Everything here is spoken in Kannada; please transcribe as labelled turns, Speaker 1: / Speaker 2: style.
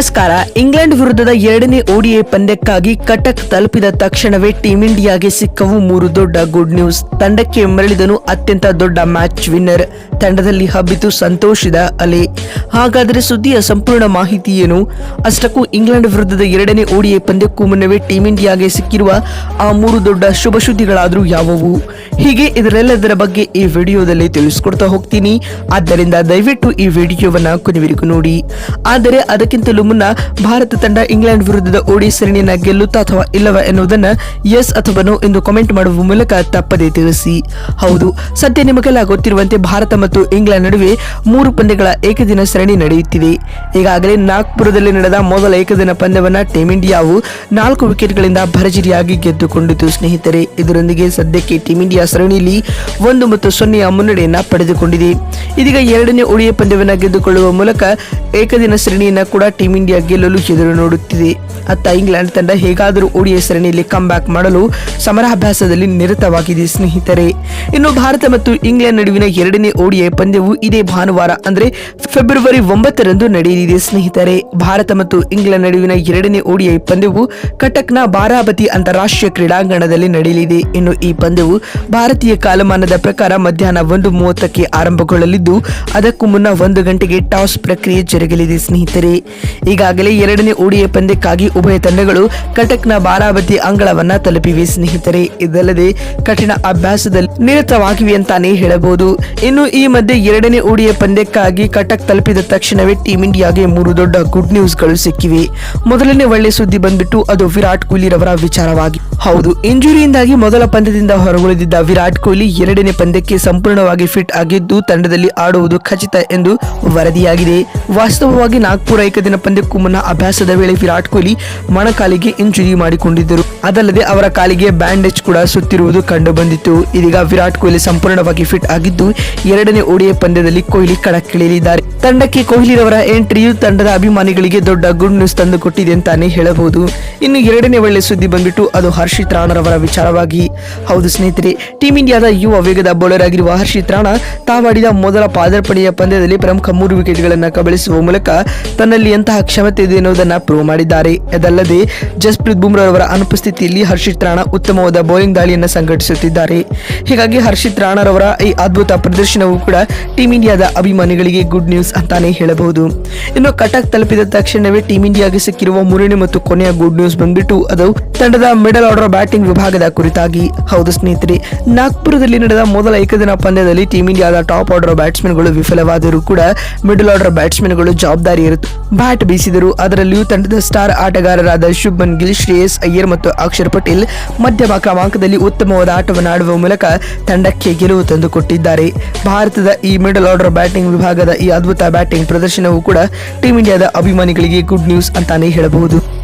Speaker 1: ನಮಸ್ಕಾರ. ಇಂಗ್ಲೆಂಡ್ ವಿರುದ್ಧದ ಎರಡನೇ ಓಡಿಎ ಪಂದ್ಯಕ್ಕಾಗಿ ಕಟಕ್ ತಲುಪಿದ ತಕ್ಷಣವೇ ಟೀಂ ಇಂಡಿಯಾಗೆ ಸಿಕ್ಕವು ಮೂರು ದೊಡ್ಡ ಗುಡ್ ನ್ಯೂಸ್ ತಂಡಕ್ಕೆ ಮರಳಿದನು ಅತ್ಯಂತ ದೊಡ್ಡ ಮ್ಯಾಚ್ ವಿನ್ನರ್ ತಂಡದಲ್ಲಿ ಹಬ್ಬಿತು ಸಂತೋಷದ ಅಲೆ. ಹಾಗಾದರೆ ಸುದ್ದಿಯ ಸಂಪೂರ್ಣ ಮಾಹಿತಿ ಏನು? ಅಷ್ಟಕ್ಕೂ ಇಂಗ್ಲೆಂಡ್ ವಿರುದ್ಧದ ಎರಡನೇ ಓಡಿಎ ಪಂದ್ಯಕ್ಕೂ ಮುನ್ನವೇ ಟೀಂ ಇಂಡಿಯಾಗೆ ಸಿಕ್ಕಿರುವ ಆ ಮೂರು ದೊಡ್ಡ ಶುಭ ಸುದ್ದಿಗಳಾದರೂ ಯಾವುವು? ಹೀಗೆ ಇದರೆಲ್ಲದರ ಬಗ್ಗೆ ಈ ವಿಡಿಯೋದಲ್ಲಿ ತಿಳಿಸ್ಕೊಡ್ತಾ ಹೋಗ್ತೀನಿ. ಆದ್ದರಿಂದ ದಯವಿಟ್ಟು ಈ ವಿಡಿಯೋವನ್ನ ಕೊನೆವರೆಗೂ ನೋಡಿ. ಆದರೆ ಅದಕ್ಕಿಂತಲೂ ಮುನ್ನ ಭಾರತ ತಂಡ ಇಂಗ್ಲೆಂಡ್ ವಿರುದ್ಧದ ಓಡಿ ಸರಣಿಯನ್ನ ಗೆಲ್ಲುತ್ತಾ ಅಥವಾ ಇಲ್ಲವ ಎನ್ನುವುದನ್ನು ಎಸ್ ಅಥವಾ ನೋ ಎಂದು ಕಾಮೆಂಟ್ ಮಾಡುವ ಮೂಲಕ ತಪ್ಪದೇ ತಿಳಿಸಿ. ಹೌದು ಸದ್ಯ ನಿಮಗೆಲ್ಲ ಗೊತ್ತಿರುವಂತೆ ಭಾರತ ಮತ್ತು ಇಂಗ್ಲೆಂಡ್ ನಡುವೆ ಮೂರು ಪಂದ್ಯಗಳ ಏಕದಿನ ಸರಣಿ ನಡೆಯುತ್ತಿದೆ ಈಗಾಗಲೇ ನಾಗ್ಪುರದಲ್ಲಿ ನಡೆದ ಮೊದಲ ಏಕದಿನ ಪಂದ್ಯವನ್ನ ಟೀಂ ಇಂಡಿಯಾವು ನಾಲ್ಕು ವಿಕೆಟ್ಗಳಿಂದ ಭರ್ಜರಿಯಾಗಿ ಗೆದ್ದುಕೊಂಡಿತು. ಸ್ನೇಹಿತರೆ, ಇದರೊಂದಿಗೆ ಸದ್ಯಕ್ಕೆ ಟೀಂ ಇಂಡಿಯಾ ಸರಣಿಯಲ್ಲಿ ಒಂದು ಮತ್ತು ಸೊನ್ನೆಯ ಮುನ್ನಡೆಯನ್ನ ಪಡೆದುಕೊಂಡಿದೆ. ಇದೀಗ ಎರಡನೇ ಒಡಿಯ ಪಂದ್ಯವನ್ನು ಗೆದ್ದುಕೊಳ್ಳುವ ಮೂಲಕ ಏಕದಿನ ಶ್ರೇಣಿಯನ್ನು ಕೂಡ ಟೀಂ ಇಂಡಿಯಾ ಗೆಲ್ಲಲು ಎದುರು ನೋಡುತ್ತಿದೆ. ಅತ್ತ ಇಂಗ್ಲೆಂಡ್ ತಂಡ ಹೇಗಾದರೂ ಒಡಿಯ ಸರಣಿಯಲ್ಲಿ ಕಮ್ ಬ್ಯಾಕ್ ಮಾಡಲು ಸಮರಾಭ್ಯಾಸದಲ್ಲಿ ನಿರತವಾಗಿದೆ ಸ್ನೇಹಿತರೆ. ಇನ್ನು ಭಾರತ ಮತ್ತು ಇಂಗ್ಲೆಂಡ್ ನಡುವಿನ ಎರಡನೇ ಓಡಿಯ ಪಂದ್ಯವು ಇದೇ ಭಾನುವಾರ, ಅಂದ್ರೆ ಫೆಬ್ರವರಿ ಒಂಬತ್ತರಂದು ನಡೆಯಲಿದೆ ಸ್ನೇಹಿತರೆ. ಭಾರತ ಮತ್ತು ಇಂಗ್ಲೆಂಡ್ ನಡುವಿನ ಎರಡನೇ ಓಡಿಯ ಪಂದ್ಯವು ಕಟಕ್ನ ಬಾರಾಬತಿ ಅಂತಾರಾಷ್ಟ್ರೀಯ ಕ್ರೀಡಾಂಗಣದಲ್ಲಿ ನಡೆಯಲಿದೆ. ಇನ್ನು ಈ ಪಂದ್ಯವು ಭಾರತೀಯ ಕಾಲಮಾನದ ಪ್ರಕಾರ ಮಧ್ಯಾಹ್ನ ಒಂದು ಮೂವತ್ತಕ್ಕೆ ಆರಂಭಗೊಳ್ಳಲಿದ್ದು ಅದಕ್ಕೂ ಮುನ್ನ ಒಂದು ಗಂಟೆಗೆ ಟಾಸ್ ಪ್ರಕ್ರಿಯೆ ಜರುಗಲಿದೆ, ಸ್ನೇಹಿತರೆ. ಈಗಾಗಲೇ ಎರಡನೇ ಓಡಿಯ ಪಂದ್ಯಕ್ಕಾಗಿ ಉಭಯ ತಂಡಗಳು ಕಟಕ್ನ ಬಾರಾವತಿ ಅಂಗಳವನ್ನ ತಲುಪಿವೆ, ಸ್ನೇಹಿತರೆ. ಇದಲ್ಲದೆ ಕಠಿಣ ಅಭ್ಯಾಸದಲ್ಲಿ ನಿರತವಾಗಿವೆ ಅಂತಾನೆ ಹೇಳಬಹುದು. ಇನ್ನು ಈ ಮಧ್ಯೆ ಎರಡನೇ ಓಡಿಯ ಪಂದ್ಯಕ್ಕಾಗಿ ಕಟಕ್ ತಲುಪಿದ ತಕ್ಷಣವೇ ಟೀಂ ಇಂಡಿಯಾಗೆ ಮೂರು ದೊಡ್ಡ ಗುಡ್ ನ್ಯೂಸ್ಗಳು ಸಿಕ್ಕಿವೆ. ಮೊದಲನೇ ಒಳ್ಳೆ ಸುದ್ದಿ ಬಂದ್ಬಿಟ್ಟು ಅದು ವಿರಾಟ್ ಕೊಹ್ಲಿ ರವರ ವಿಚಾರವಾಗಿ. ಹೌದು, ಇಂಜುರಿಯಿಂದಾಗಿ ಮೊದಲ ಪಂದ್ಯದಿಂದ ಹೊರಗುಳಿದಿದ್ದ ವಿರಾಟ್ ಕೊಹ್ಲಿ ಎರಡನೇ ಪಂದ್ಯಕ್ಕೆ ಸಂಪೂರ್ಣವಾಗಿ ಫಿಟ್ ಆಗಿದ್ದು, ತಂಡದಲ್ಲಿ ಆಡುವುದು ಖಚಿತ ಎಂದು ವರದಿಯಾಗಿದೆ. ವಾಸ್ತವವಾಗಿ ನಾಗ್ಪುರ ಏಕದಿನ ಪಂದ್ಯಕ್ಕೂ ಮುನ್ನ ಅಭ್ಯಾಸದ ವೇಳೆ ವಿರಾಟ್ ಕೊಹ್ಲಿ ಮೊಣಕಾಲಿಗೆ ಇಂಜುರಿ ಮಾಡಿಕೊಂಡಿದ್ದರು. ಅದಲ್ಲದೆ ಅವರ ಕಾಲಿಗೆ ಬ್ಯಾಂಡೇಜ್ ಕೂಡ ಸುತ್ತಿರುವುದು ಕಂಡು ಬಂದಿತ್ತು ಇದೀಗ ವಿರಾಟ್ ಕೊಹ್ಲಿ ಸಂಪೂರ್ಣವಾಗಿ ಫಿಟ್ ಆಗಿದ್ದು, ಎರಡನೇ ಓಡಿಯ ಪಂದ್ಯದಲ್ಲಿ ಕೊಹ್ಲಿ ಕಣಕ್ಕಿಳಿಯಲಿದ್ದಾರೆ. ತಂಡಕ್ಕೆ ಕೊಹ್ಲಿರವರ ಎಂಟ್ರಿಯು ತಂಡದ ಅಭಿಮಾನಿಗಳಿಗೆ ದೊಡ್ಡ ಗುಡ್ ನ್ಯೂಸ್ ತಂದು ಕೊಟ್ಟಿದೆ ಅಂತಾನೆ ಹೇಳಬಹುದು. ಇನ್ನು ಎರಡನೇ ಒಳ್ಳೆ ಸುದ್ದಿ ಬಂದ್ಬಿಟ್ಟು ಅದು ಹರ್ಷಿತ್ ರಾಣರವರ ವಿಚಾರವಾಗಿ. ಹೌದು ಸ್ನೇಹಿತರೆ, ಟೀಂ ಇಂಡಿಯಾದ ಯುವ ವೇಗದ ಬೌಲರ್ ಆಗಿರುವ ಹರ್ಷಿತ್ ರಾಣ ತಾವಾಡಿದ ಮೊದಲ ಪಾದರ್ಪಣೆಯ ಪಂದ್ಯದಲ್ಲಿ ಪ್ರಮುಖ ಮೂರು ವಿಕೆಟ್ಗಳನ್ನು ಕಬಳಿಸುವ ಮೂಲಕ ತನ್ನಲ್ಲಿ ಎಂತಹ ಕ್ಷಮತೆ ಇದೆ ಎನ್ನುವುದನ್ನು ಪ್ರೂವ್ ಮಾಡಿದ್ದಾರೆ. ಅದಲ್ಲದೆ, ಜಸ್ಪ್ರೀತ್ ಬುಮ್ರಾರವರ ಅನುಪಸ್ಥಿತಿಯಲ್ಲಿ ಹರ್ಷಿತ್ ರಾಣ ಉತ್ತಮವಾದ ಬೌಲಿಂಗ್ ದಾಳಿಯನ್ನು ಸಂಘಟಿಸುತ್ತಿದ್ದಾರೆ. ಹೀಗಾಗಿ ಹರ್ಷಿತ್ ರಾಣರವರ ಈ ಅದ್ಭುತ ಪ್ರದರ್ಶನವು ಕೂಡ ಟೀಂ ಇಂಡಿಯಾದ ಅಭಿಮಾನಿಗಳಿಗೆ ಗುಡ್ ನ್ಯೂಸ್ ಅಂತಾನೆ ಹೇಳಬಹುದು. ಇನ್ನು ಕಟಕ್ ತಲುಪಿದ ತಕ್ಷಣವೇ ಟೀಂ ಇಂಡಿಯಾಗೆ ಸಿಕ್ಕಿರುವ ಮೂರನೇ ಮತ್ತು ಕೊನೆಯ ಗುಡ್ ನ್ಯೂಸ್ ಬಂದ್ಬಿಟ್ಟು ಅದು ತಂಡದ ಮಿಡಲ್ ಆರ್ಡರ್ ಬ್ಯಾಟಿಂಗ್ ವಿಭಾಗದ ಕುರಿತಾಗಿ. ಹೌದು ಸ್ನೇಹಿತರೆ, ನಾಗ್ಪುರದಲ್ಲಿ ನಡೆದ ಮೊದಲ ಏಕದಿನ ಪಂದ್ಯದಲ್ಲಿ ಟೀಂ ಇಂಡಿಯಾದ ಟಾಪ್ ಆರ್ಡರ್ ಬ್ಯಾಟ್ಸ್ಮನ್ಗಳು ವಿಫಲವಾದರೂ ಕೂಡ ಮಿಡಲ್ ಆರ್ಡರ್ ಬ್ಯಾಟ್ಸ್ಮನ್ಗಳು ಜವಾಬ್ದಾರಿ ಇರುತ್ತೆ. ಬ್ಯಾಟ್ ಬೀಸಿದರು ಅದರಲ್ಲಿಯೂ ತಂಡದ ಸ್ಟಾರ್ ಆಟಗಾರರಾದ ಶುಭನ್ ಗಿಲ್, ಶ್ರೇಯಸ್ ಅಯ್ಯರ್ ಮತ್ತು ಅಕ್ಷರ್ ಪಟೇಲ್ ಮಧ್ಯಮ ಕ್ರಮಾಂಕದಲ್ಲಿ ಉತ್ತಮವಾದ ಆಟವನ್ನು ಆಡುವ ಮೂಲಕ ತಂಡಕ್ಕೆ ಗೆಲುವು ತಂದುಕೊಟ್ಟಿದ್ದಾರೆ. ಭಾರತದ ಈ ಮಿಡಲ್ ಆರ್ಡರ್ ಬ್ಯಾಟಿಂಗ್ ವಿಭಾಗದ ಈ ಅದ್ಭುತ ಬ್ಯಾಟಿಂಗ್ ಪ್ರದರ್ಶನವೂ ಕೂಡ ಟೀಂ ಇಂಡಿಯಾದ ಅಭಿಮಾನಿಗಳಿಗೆ ಗುಡ್ ನ್ಯೂಸ್ ಅಂತಾನೆ ಹೇಳಬಹುದು.